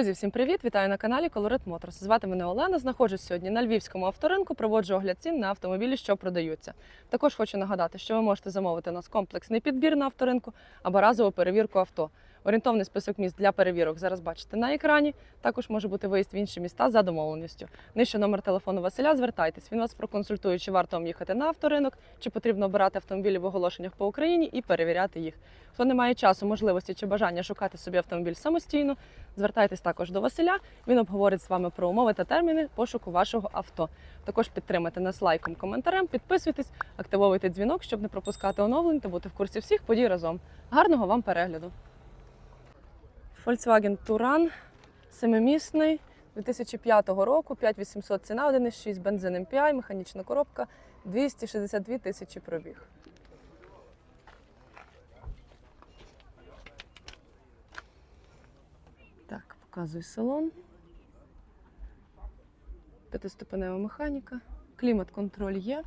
Друзі, всім привіт! Вітаю на каналі Colorit Motors. Звати мене Олена. Знаходжусь сьогодні на львівському авторинку. Проводжу огляд цін на автомобілі, що продаються. Також хочу нагадати, що ви можете замовити у нас комплексний підбір на авторинку або разову перевірку авто. Орієнтовний список міст для перевірок зараз бачите на екрані. Також може бути виїзд в інші міста за домовленістю. Нижче номер телефону Василя. Звертайтесь. Він вас проконсультує, чи варто вам їхати на авторинок, чи потрібно обирати автомобілі в оголошеннях по Україні і перевіряти їх. Хто не має часу, можливості чи бажання шукати собі автомобіль самостійно, звертайтесь також до Василя. Він обговорить з вами про умови та терміни пошуку вашого авто. Також підтримайте нас лайком, коментарем, підписуйтесь, активовуйте дзвінок, щоб не пропускати оновлень та бути в курсі всіх подій разом. Гарного вам перегляду! Volkswagen Touran семимісний 2005 року, 5800 ціна, 1,6 бензин MPI, механічна коробка, 262 тисячі пробіг. Так, показую салон. П'ятиступенева механіка. Клімат-контроль є.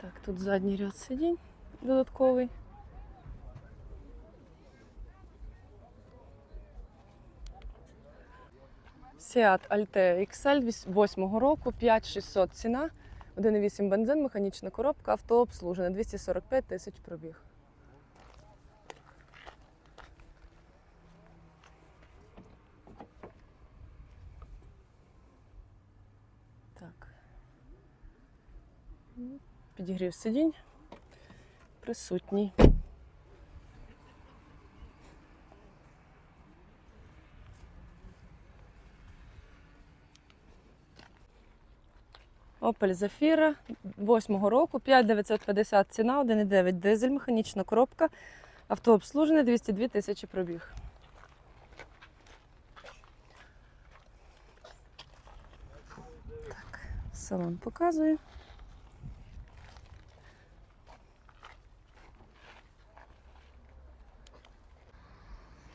Так, тут задній ряд сидінь додатковий. Seat Altea XL 8 року, 5600 ціна, 1,8 бензин, механічна коробка, авто обслужене, 245 тисяч пробіг. Так. Підігрів сидінь присутній. Opel Zafira 8 року, 5950 ціна, 1,9 дизель, механічна коробка, авто обслужене, 202 тисячі пробіг. Так, салон показую.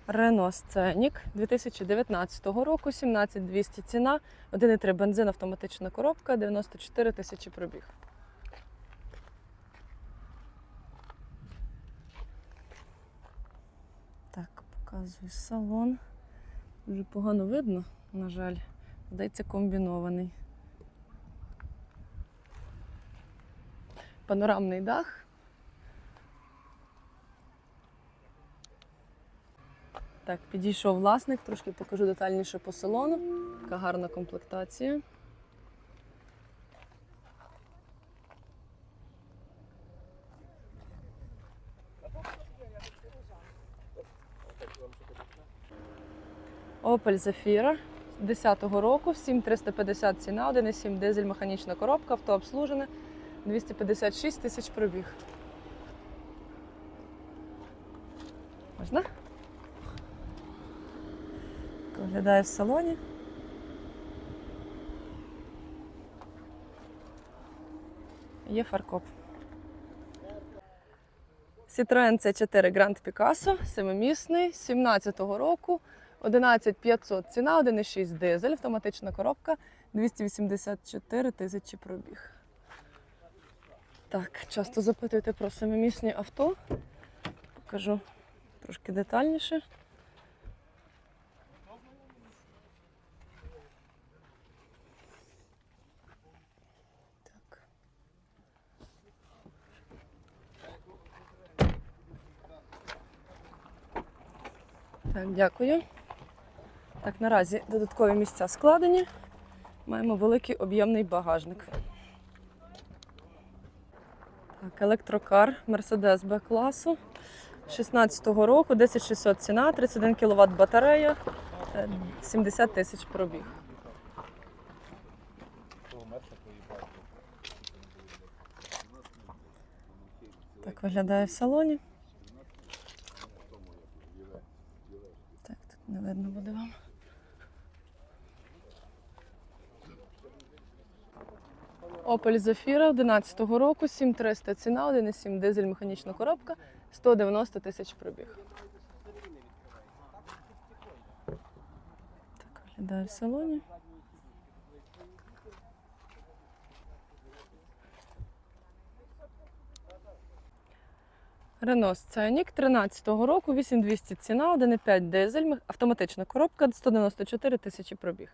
Renault Scenic 2019 року, 17200 ціна, 1,3 бензин, автоматична коробка, 94 тисячі пробіг. Так, показую салон. Дуже погано видно, на жаль. Здається, комбінований. Панорамний дах. Так, підійшов власник, трошки покажу детальніше по салону. Така гарна комплектація. Opel Zafira 10-го року, 7350 ціна, 1,7 дизель, механічна коробка, авто обслужене, 256 тисяч пробіг. Можна? Виглядає в салоні. Є фаркоп. Citroen C4 Grand Picasso, семимісний, 17-го року, 11500 ціна, 1,6 дизель, автоматична коробка, 284 тисячі пробіг. Так, часто запитуєте про семимісні авто. Покажу трошки детальніше. Так, дякую. Так, наразі додаткові місця складені. Маємо великий об'ємний багажник. Так, електрокар Mercedes B класу 16-го року, 10600 ціна, 31 кВт батарея, е, 70 тисяч пробіг. Так виглядає в салоні. Так, тут не видно буде вам. Opel Zafira 11-го року, 7300 ціна, 1,7 дизель, механічна коробка, 190 тисяч пробіг. Так виглядає в салоні. Рено Сценік 13-го року, 8200 ціна, 1,5 дизель, автоматична коробка, 194 тисячі пробіг.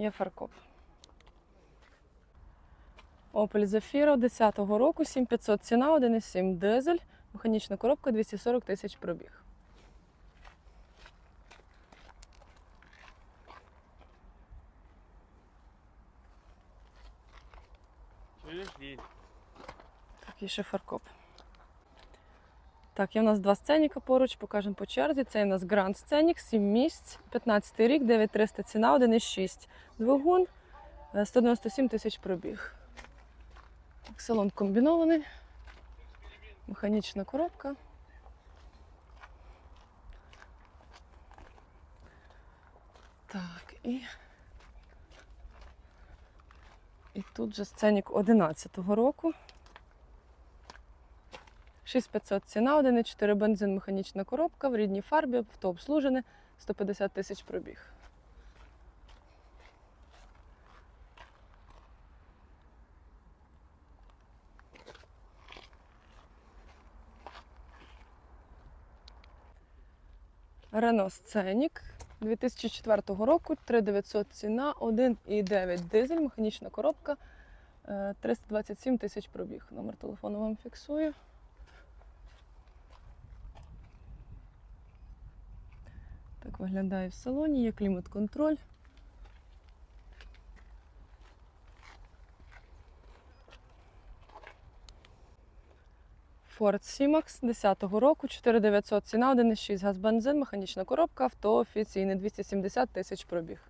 Є фаркоп. Opel Zafira 10-го року, 7500 ціна, 1,7 дизель, механічна коробка, 240 тисяч пробіг. Ліль? Такий ще фаркоп. Так, є в нас два сценіка поруч, покажемо по черзі. Це у нас Grand Scenic, 7 місць, 15 рік, 9300 ціна, 1,6 двигун, е, 197 тисяч пробіг. Так, салон комбінований. Механічна коробка. Так, і. І тут же сценік 11-го року. 6500 ціна, 1,4 бензин, механічна коробка в рідній фарбі, авто обслужене, 150 тисяч пробіг. Рено Сценік 2004 року, 3900 ціна, 1,9 дизель, механічна коробка, е, 327 тисяч пробіг. Номер телефону вам фіксую. Так виглядає в салоні, є клімат-контроль. Ford C-Max 10-го року, 4900 ціна, 1,6 газ бензин, механічна коробка, авто офіційне 270 тисяч пробіг.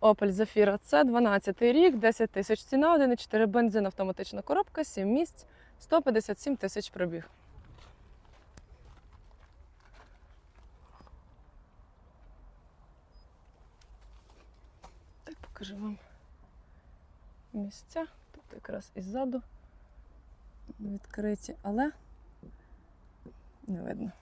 Opel Zafira C, 12 рік, 10 тисяч ціна, 1,4 бензин, автоматична коробка, 7 місць, 157 тисяч пробіг. Так, покажу вам місця. Тут якраз і ззаду відкриті, але не видно.